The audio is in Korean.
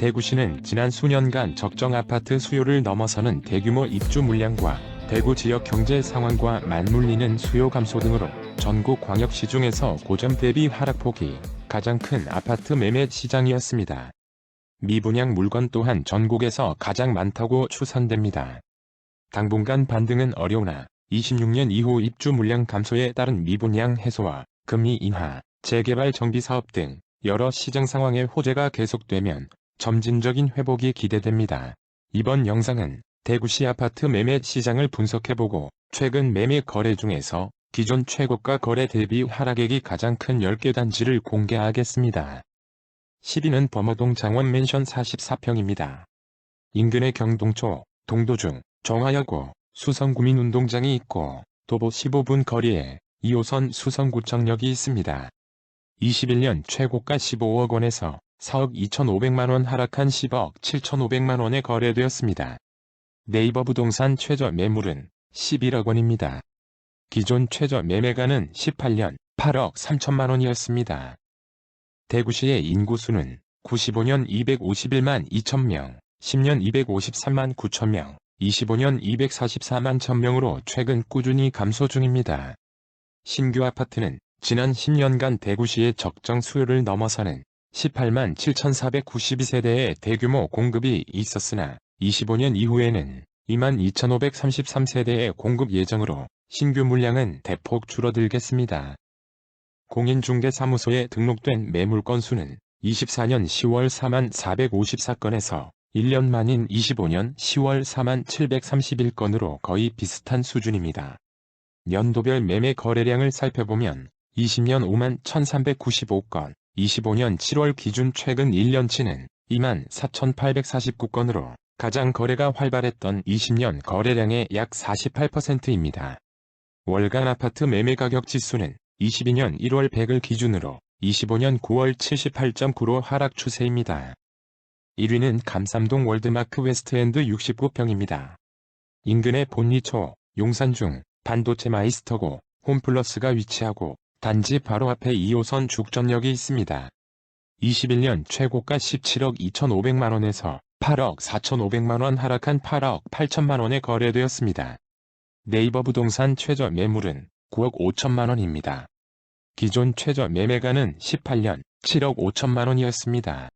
대구시는 지난 수년간 적정 아파트 수요를 넘어서는 대규모 입주 물량과 대구 지역 경제 상황과 맞물리는 수요 감소 등으로 전국 광역시 중에서 고점 대비 하락폭이 가장 큰 아파트 매매 시장이었습니다. 미분양 물건 또한 전국에서 가장 많다고 추산됩니다. 당분간 반등은 어려우나 26년 이후 입주 물량 감소에 따른 미분양 해소와 금리 인하, 재개발 정비 사업 등 여러 시장 상황의 호재가 계속되면 점진적인 회복이 기대됩니다. 이번 영상은 대구시 아파트 매매 시장을 분석해보고 최근 매매 거래 중에서 기존 최고가 거래 대비 하락액이 가장 큰 10개 단지를 공개하겠습니다. 10위는 범어동 장원 맨션 44평입니다. 인근의 경동초, 동도중, 정화여고, 수성구민운동장이 있고 도보 15분 거리에 2호선 수성구청역이 있습니다. 21년 최고가 15억 원에서 4억 2,500만원 하락한 10억 7,500만원에 거래되었습니다. 네이버 부동산 최저 매물은 11억 원입니다. 기존 최저 매매가는 18년 8억 3천만원이었습니다. 대구시의 인구수는 95년 251만 2천명, 10년 253만 9천명, 25년 244만 1000명으로 최근 꾸준히 감소 중입니다. 신규 아파트는 지난 10년간 대구시의 적정 수요를 넘어서는 18만 7,492세대의 대규모 공급이 있었으나 25년 이후에는 2만 2,533세대의 공급 예정으로 신규 물량은 대폭 줄어들겠습니다. 공인중개사무소에 등록된 매물 건수는 24년 10월 4만 454건에서 1년 만인 25년 10월 4만 731건으로 거의 비슷한 수준입니다. 연도별 매매 거래량을 살펴보면 20년 5만 1395건, 25년 7월 기준 최근 1년치는 2만 4849건으로 가장 거래가 활발했던 20년 거래량의 약 48%입니다. 월간 아파트 매매 가격 지수는 22년 1월 100을 기준으로 25년 9월 78.9로 하락 추세입니다. 1위는 감삼동 월드마크 웨스트엔드 69평입니다. 인근의 본리초, 용산중, 반도체 마이스터고, 홈플러스가 위치하고 단지 바로 앞에 2호선 죽전역이 있습니다. 21년 최고가 17억 2,500만원에서 8억 4,500만원 하락한 8억 8천만원에 거래되었습니다. 네이버 부동산 최저 매물은 9억 5천만원입니다. 기존 최저 매매가는 18년 7억 5천만원이었습니다.